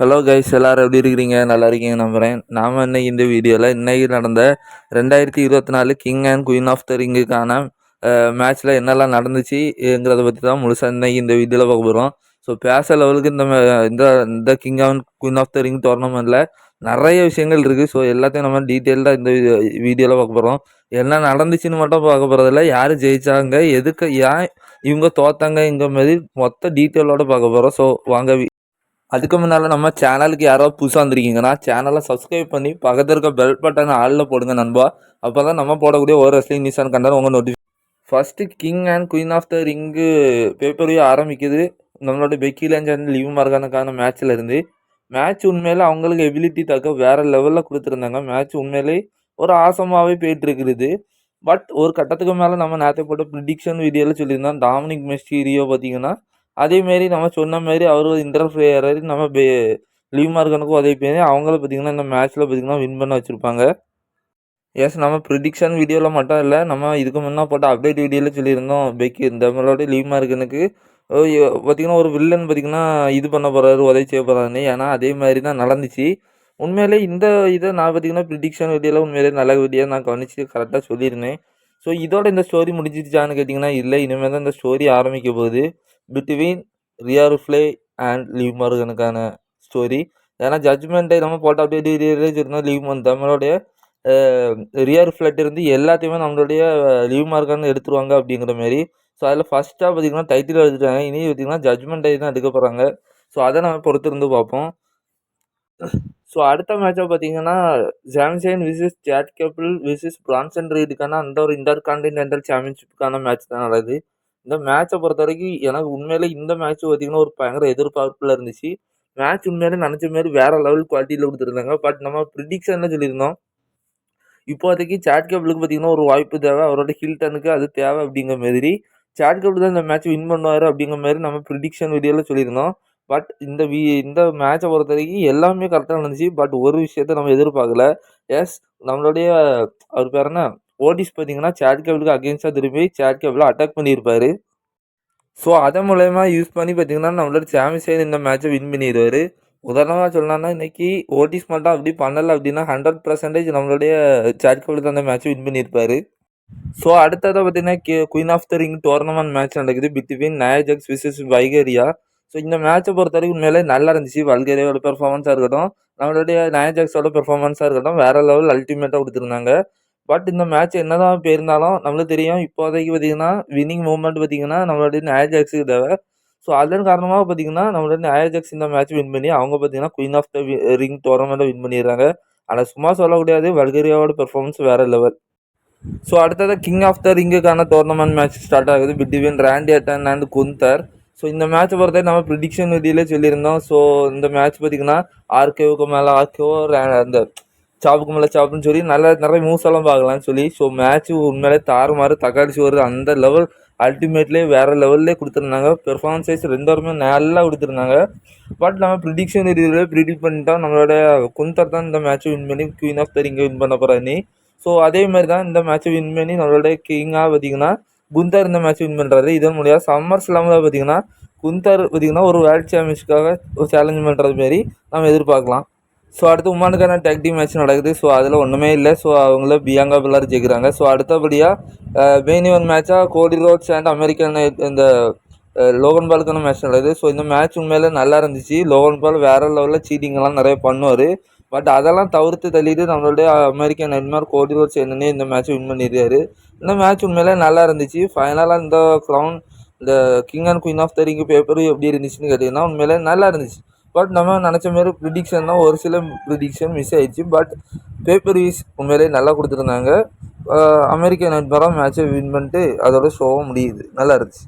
Hello guys எல்லோரும் எப்படி இருக்கிறீங்க? நல்லா இருக்கீங்க நம்புகிறேன் நாம் இன்னைக்கு இந்த வீடியோவில் இன்றைக்கி நடந்த ரெண்டாயிரத்தி இருபத்தி நாலு king and queen of the ரிங்குக்கான மேட்ச்சில் என்னெல்லாம் நடந்துச்சுங்கிறத பற்றி தான் முழுசாக இன்றைக்கி இந்த வீடியோவில் பார்க்க போகிறோம் ஸோ பேச லெவலுக்கு இந்த இந்த இந்த king and queen of the ring டோர்னமெண்ட்டில் நிறைய விஷயங்கள் இருக்குது ஸோ எல்லாத்தையும் நம்ம டீட்டெயில்டாக இந்த வீடியோவில் பார்க்க போகிறோம் என்ன நடந்துச்சுன்னு மட்டும் பார்க்க போகிறதில்ல யார் ஜெயித்தாங்க எதுக்கு ஏன் இவங்க தோத்தாங்கங்கிற மாதிரி மொத்த டீட்டெயிலோடு பார்க்க போகிறோம் ஸோ வாங்க அதுக்கு முன்னால் நம்ம சேனலுக்கு யாராவது புதுசாக வந்திருக்கீங்கன்னா சேனலை சப்ஸ்கிரைப் பண்ணி பக்கத்தில் இருக்க பெல் பட்டனை ஆளில் போடுங்க நண்பா. அப்போ தான் நம்ம போடக்கூடிய ஒரு ரெஸ்லிங் நியூஸ் அண்ட் கண்டர் உங்கள் naughty first king and queen of the ring பேப்பரையும் ஆரம்பிக்குது. நம்மளோட பெக்கி லேஞ்ச் அண்ட் லிவ் மார்கானுக்கான மேட்ச்சில் இருந்து. மேட்ச் உண்மையில் அவங்களுக்கு எபிலிட்டி தக்க வேற லெவலில் கொடுத்துருந்தாங்க. மேட்ச் உண்மையிலே ஒரு ஆசமாகவே போயிட்டுருக்குது பட் ஒரு கட்டத்துக்கு மேலே நம்ம நேரத்தை போட்ட ப்ரிடிக்ஷன் வீடியோவில் சொல்லியிருந்தோம். டாமினிக் மெஸ்டீரியோ பார்த்தீங்கன்னா அதேமாரி நம்ம சொன்ன மாதிரி அவர் ஒரு இன்டர்ஃபியர் நம்ம பே லீவ் மார்கனுக்கும் உதவி பண்ணி அவங்கள பார்த்தீங்கன்னா இந்த மேட்ச்சில் பார்த்தீங்கன்னா வின் பண்ண வச்சுருப்பாங்க. எஸ் நம்ம ப்ரிடிக்ஷன் வீடியோவில் மட்டும் இல்லை நம்ம இதுக்கு முன்னே போட்ட அப்டேட் வீடியோவில் சொல்லியிருந்தோம் பெக்கி இந்த நம்மளோட லீவ் மார்கனுக்கு பார்த்தீங்கன்னா ஒரு வில்லன் பார்த்தீங்கன்னா இது பண்ண போகிறாரு உதவி செய்ய போகிறாருன்னு ஏன்னா அதே மாதிரி தான் நடந்துச்சு. உண்மையிலே இந்த இதை நான் பார்த்தீங்கன்னா ப்ரிடிக்ஷன் வீடியோவில் உண்மையிலே நல்ல வீடியோ நான் கவனித்து கரெக்டாக சொல்லியிருந்தேன். ஸோ இதோட இந்த ஸ்டோரி முடிஞ்சிருச்சான்னு கேட்டிங்கன்னா இல்லை. இனிமேல் தான் இந்த ஸ்டோரி ஆரம்பிக்க போகுது. பிட்வீன் ரியாருஃப்ளே அண்ட் லீவ் மருகனுக்கான ஸ்டோரி ஏன்னா ஜட்மெண்ட்டை நம்ம போட்டோ அப்டேட் இருந்தால் லீவ் மந்த் நம்மளுடைய ரியர் ஃப்ளட் இருந்து எல்லாத்தையுமே நம்மளுடைய லீவ் மார்க்கான எடுத்துருவாங்க அப்படிங்கிற மாதிரி ஸோ அதில் ஃபஸ்ட்டாக பார்த்தீங்கன்னா டைட்டில் எடுத்துட்டாங்க இனி பார்த்தீங்கன்னா ஜட்மெண்ட் டை தான் எடுக்க போகிறாங்க ஸோ அதை நம்ம பொறுத்திருந்து பார்ப்போம். ஸோ அடுத்த மேட்சை பார்த்தீங்கன்னா ஜாம்சேன் versus Chad Gable versus Bronson ரீடுக்கான அந்த ஒரு இன்டர் கான்டினென்டல் சாம்பியன்ஷிப்புக்கான மேட்ச் தான் நடக்குது. இந்த மேட்சை பொறுத்த வரைக்கும் எனக்கு உண்மையிலே இந்த மேட்ச் பார்த்தீங்கன்னா ஒரு பயங்கர எதிர்பார்ப்பில் இருந்துச்சு. மேட்ச் உண்மையிலே நினச்ச மாதிரி வேற லெவல் குவாலிட்டியில் கொடுத்துருந்தாங்க. பட் நம்ம ப்ரிடிக்ஷனில் சொல்லியிருந்தோம். இப்போதைக்கு சாட் கேபிளுக்கு பார்த்தீங்கன்னா ஒரு வாய்ப்பு தேவை. அவரோட ஹில்டனுக்கு அது தேவை அப்படிங்கிற மாதிரி. சாட் கேபிள் தான் இந்த மேட்ச் வின் பண்ணுவார் அப்படிங்கிற மாதிரி நம்ம ப்ரிடிக்ஷன் வீடியோவில் சொல்லியிருந்தோம். பட் இந்த வி இந்த மேட்சை பொறுத்த வரைக்கும் எல்லாமே கரெக்டாக நடந்துச்சு. பட் ஒரு விஷயத்த நம்ம எதிர்பார்க்கல. எஸ் நம்மளுடைய அவர் பேர் என்ன? ஓடிஸ் பார்த்தீங்கன்னா சேட் கேபிளுக்கு அகேன்ஸ்டாக திரும்பி சேட் கேபிளை அட்டாக் பண்ணியிருப்பார். ஸோ அதன் மூலயமா யூஸ் பண்ணி பார்த்தீங்கன்னா நம்மளோட சாம்பியன் இந்த மேட்ச்சை வின் பண்ணிடுவார். உதாரணமாக சொல்லலாம்னா இன்றைக்கி ஓடிஸ் மட்டும் அப்படி பண்ணலை அப்படின்னா ஹண்ட்ரட் பர்சன்டேஜ் நம்மளுடைய சேட் கேபிள் தான் அந்த மேட்ச்சை வின் பண்ணியிருப்பாரு. ஸோ அடுத்ததாக பார்த்தீங்கன்னா K queen of the ring tournament match நடக்குது between Nia Jax versus Valkyria so இந்த மேட்சை பொறுத்த வரைக்கும் உண்மையிலே நல்லா இருந்துச்சு. வல்கேரியாவோட பெர்ஃபார்மன்ஸாக இருக்கட்டும் நம்மளுடைய நயஜாக்ஸோட பெர்ஃபார்மன்ஸாக இருக்கட்டும் வேறு லெவல் அல்டிமேட்டாக கொடுத்துருந்தாங்க. பட் இந்த மேட்ச் என்னதான் போயிருந்தாலும் நம்மளுக்கு தெரியும் இப்போதைக்கு பார்த்தீங்கன்னா வின்னிங் மூமெண்ட் பார்த்தீங்கன்னா நம்மளுடைய நயஜாக்ஸுக்கு தேவை. ஸோ அதன் காரணமாக பார்த்தீங்கன்னா நம்மளுடைய நயஜாக்ஸ் இந்த மேட்ச் வின் பண்ணி அவங்க பார்த்தீங்கன்னா குயின் ஆஃப் த ரிங் டோர்னமெண்ட்டை வின் பண்ணிடுறாங்க. ஆனால் சும்மா சொல்லக்கூடாது வல்கேரியாவோட பெர்ஃபார்மன்ஸ் வேறு லெவல் ஸோ அடுத்தது கிங் ஆஃப் த ரிங்குக்கான டோர்னமெண்ட் மேட்ச் ஸ்டார்ட் ஆகுது. Between Randy Orton and Gunther so இந்த மேட்ச் பொறுத்த நம்ம ப்ரிடிக்ஷன் வீடியோலே சொல்லியிருந்தோம். ஸோ இந்த மேட்ச் பார்த்தீங்கன்னா ஆர்கேவுக்கு மேலே ஆர்கேவோ அந்த சாப்புக்கு மேலே சாப்புன்னு சொல்லி நல்ல நிறைய மூவ்ஸ் எல்லாம் பார்க்கலாம்னு சொல்லி. ஸோ மேட்ச் உண்மையிலே தாறுமாறு தக்காளி சோறு அந்த லெவல் அல்டிமேட்லேயே வேறு லெவல்லே கொடுத்துருந்தாங்க. பெர்ஃபார்மன்ஸ் ரெண்டோருமே நல்லா கொடுத்துருந்தாங்க. பட் நம்ம ப்ரிடிக்ஷன் வீடியோவிலே ப்ரிடிக்ட் பண்ணிட்டோம் நம்மளோட குந்தர் தான் இந்த மேட்ச்சை வின் பண்ணி குயின் ஆஃப் த ரிங்கை வின் பண்ண போகிறாரு ஸோ அதே மாதிரி தான் இந்த மேட்ச்சை வின் பண்ணி நம்மளோட கிங்காக பார்த்தீங்கன்னா குந்தர் இந்த மேட்ச் வின் பண்ணுறாரு இதன் மூலியம் சம்மர் ஸ்லாமில் பார்த்தீங்கன்னா குந்தர் பார்த்தீங்கன்னா ஒரு வேர்ல்ட் சாம்பியன்ஷிப்காக ஒரு சேலஞ்ச் பண்ணுறது மாரி நம்ம எதிர்பார்க்கலாம். ஸோ அடுத்து உமானுக்கான டேக் டீம் மேட்ச் நடக்குது. ஸோ அதில் ஒன்றுமே இல்லை. ஸோ அவங்கள பியாங்கா பிள்ளார் ஜெயிக்கிறாங்க. ஸோ அடுத்தபடியாக மெயின் இவன் மேட்சாக கோடி ரோட்ஸ் அண்ட் அமெரிக்கன் இந்த லோகன் பாலுக்கான மேட்ச் நடக்குது. ஸோ இந்த மேட்ச் உண்மையில நல்லா இருந்துச்சு. லோகன் பால் வேறு லெவலில் சீட்டிங்கெல்லாம் நிறைய பண்ணுவார். பட் அதெல்லாம் தவிர்த்து தள்ளிட்டு நம்மளுடைய அமெரிக்கன் நெட்மார் கோடி ரோட்ஸ் இந்த மேட்ச் வின் பண்ணியிருக்காரு. இந்த மேட்ச் உண்மையிலே நல்லா இருந்துச்சு. ஃபைனலாக இந்த க்ரௌன் இந்த king and queen of the ring பேப்பரும் எப்படி இருந்துச்சுன்னு கேட்டிங்கன்னா உண்மையிலே நல்லா இருந்துச்சு. பட் நம்ம நினச்ச மாதிரி ப்ரிடிக்ஷன் தான் ஒரு சில ப்ரிடிக்ஷன் மிஸ் ஆயிடுச்சு. பட் பேப்பர் வீஸ் உண்மையிலே நல்லா கொடுத்துருந்தாங்க. அமெரிக்கன் நெட்மாராக மேட்சை வின் பண்ணிட்டு அதோட ஷோவும் முடியுது. நல்லா இருந்துச்சு.